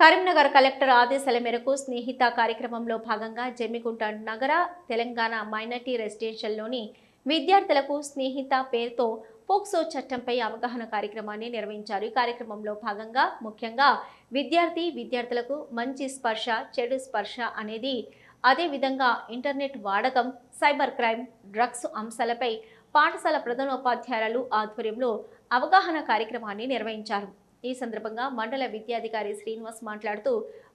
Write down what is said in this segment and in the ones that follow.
Karimnagar collector ఆదేశాల మేరకు స్నేహిత కార్యక్రమంలో భాగంగా జమ్మిగుంట నగర తెలంగాణ మైనార్టీ రెసిడెన్షియల్లోని విద్యార్థులకు స్నేహిత పేరుతో పోక్సో చట్టంపై అవగాహన కార్యక్రమాన్ని నిర్వహించారు. ఈ కార్యక్రమంలో భాగంగా ముఖ్యంగా విద్యార్థి విద్యార్థులకు మంచి స్పర్శ చెడు స్పర్శ అనేది అదేవిధంగా ఇంటర్నెట్ వాడకం సైబర్ క్రైమ్ డ్రగ్స్ అంశాలపై పాఠశాల ప్రధానోపాధ్యాయులు ఆధ్వర్యంలో అవగాహన కార్యక్రమాన్ని నిర్వహించారు. ఈ సందర్భంగా మండల విద్యాధికారి శ్రీనివాస్ మాట్లాడుతూ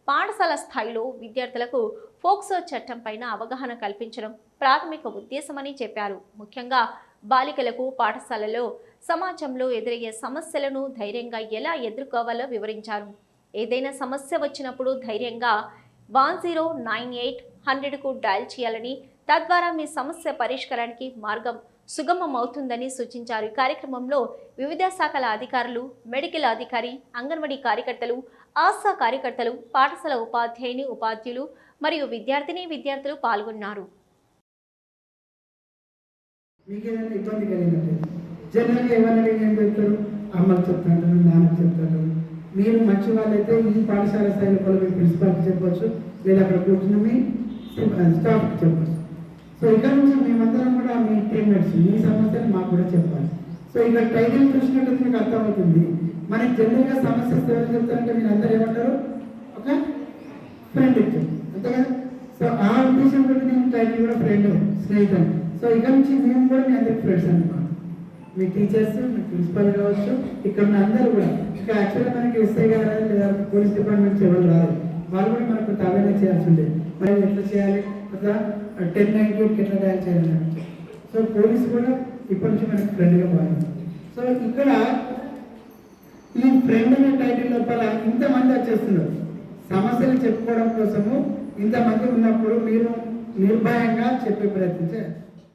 పాఠశాల స్థాయిలో విద్యార్థులకు ఫోక్సో చట్టం పైన అవగాహన కల్పించడం ప్రాథమిక ఉద్దేశమని చెప్పారు. ముఖ్యంగా బాలికలకు పాఠశాలలో సమాజంలో ఎదురయ్యే సమస్యలను ధైర్యంగా ఎలా ఎదుర్కోవాలో వివరించారు. ఏదైనా సమస్య వచ్చినప్పుడు ధైర్యంగా వన్ జీరో నైన్ ఎయిట్ హండ్రెడ్కు డయల్ చేయాలని తద్వారా మీ సమస్య పరిష్కారానికి మార్గం సుగమమవుతుందని సూచించారు. ఈ కార్యక్రమంలో వివిధ శాఖల అధికారులు మెడికల్ అధికారి అంగన్వాడీ కార్యకర్తలు ఆశా కార్యకర్తలు పాఠశాల ఉపాధ్యాయుని ఉపాధ్యులు మరియు విద్యార్థిని విద్యార్థులు పాల్గొన్నారు. జనరల్గా ఎవరైనా ఏం చెప్తారు అమ్మకి చెప్తాంటారు నాన్నకి చెప్తారు మీరు మంచి వాళ్ళైతే ఈ పాఠశాల స్థాయిలో కూడా మీ ప్రిన్సిపాల్కి చెప్పవచ్చు లేదా అక్కడ కూర్చున్న మీ స్టాఫ్కి చెప్పొచ్చు. సో ఇక్కడ నుంచి మేమందరం కూడా మీ టీమ్మేట్స్ మీ సమస్యలు మాకు కూడా చెప్పాలి. సో ఇక్కడ టైటిల్ చూసినట్టు మీకు అర్థమవుతుంది. మనకి జనరల్గా సమస్య వస్తే ఎవరు చెప్తారంటే మీరు అందరూ ఏమంటారు? ఒక ఫ్రెండ్ ఇచ్చారు. అంతే కదా? సో ఆ ఉద్దేశంతో నేను టైటిల్ కూడా ఫ్రెండ్ స్నేహితులు సో ఇక్కడ నుంచి మేము కూడా మీ అందరికి ఫ్రెండ్స్ అనుకోండి మీ టీచర్స్ మీ ప్రిన్సిపల్ కావచ్చు ఇక్కడ ఉన్న అందరూ కూడా. ఇంకా యాక్చువల్గా మనకి ఎస్ఐ గారు లేదా పోలీస్ డిపార్ట్మెంట్ ఎవరు రాదు వాళ్ళు కూడా మనకు తవేనా చేయాల్సి ఉండేది. మరి ఎట్లా చేయాలి? కదా టెన్ నైన్కి ఎట్లా డయల్ చేయాలని సో పోలీస్ కూడా ఇప్పటి నుంచి మనకి ఫ్రెండ్గా మారింది. సో ఇక్కడ ఈ ఫ్రెండ్ అనే టైటిల్ లోపల ఇంతమంది వచ్చేస్తున్నారు. సమస్యలు చెప్పుకోవడం కోసము ఇంతమంది ఉన్నప్పుడు మీరు నిర్భయంగా చెప్పే ప్రయత్నం చేయాలి.